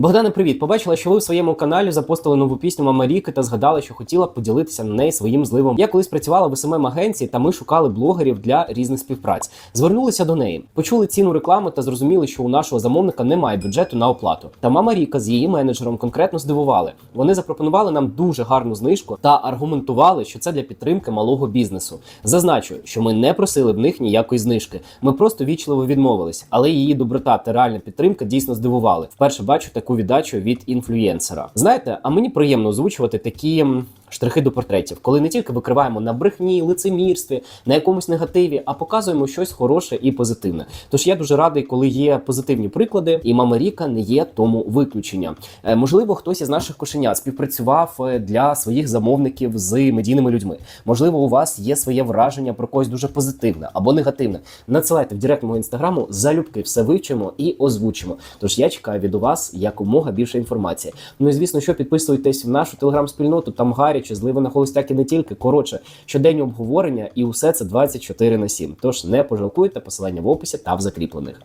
Богдане, привіт! Побачила, що ви в своєму каналі запостили нову пісню Мама Ріки та згадала, що хотіла б поділитися на неї своїм зливом. Я колись працювала в СММ агенції, та ми шукали блогерів для різних співпраць. Звернулися до неї, почули ціну реклами та зрозуміли, що у нашого замовника немає бюджету на оплату. Та мама Ріка з її менеджером конкретно здивували. Вони запропонували нам дуже гарну знижку та аргументували, що це для підтримки малого бізнесу. Зазначу, що ми не просили в них ніякої знижки. Ми просто вічливо відмовились, але її доброта та реальна підтримка дійсно здивували. Вперше бачу таку віддачу від інфлюєнсера. Знаєте, а мені приємно озвучувати такі. Штрихи до портретів, коли не тільки викриваємо на брехні, лицемірстві, на якомусь негативі, а показуємо щось хороше і позитивне. Тож я дуже радий, коли є позитивні приклади, і мама Ріка не є тому виключення. Е, можливо, хтось із наших кошенят співпрацював е, для своїх замовників з медійними людьми. Можливо, у вас є своє враження про когось дуже позитивне або негативне. Надсилайте в директ мого інстаграму, залюбки все вивчимо і озвучимо. Тож я чекаю від вас якомога більше інформації. Ну і звісно, що підписуйтесь в нашу телеграм-спільноту, там гаряче, зливи на холостяк не тільки. Коротше, щоденні обговорення, і усе це 24 на 7. Тож не пожалкуйте посилання в описі та в закріплених.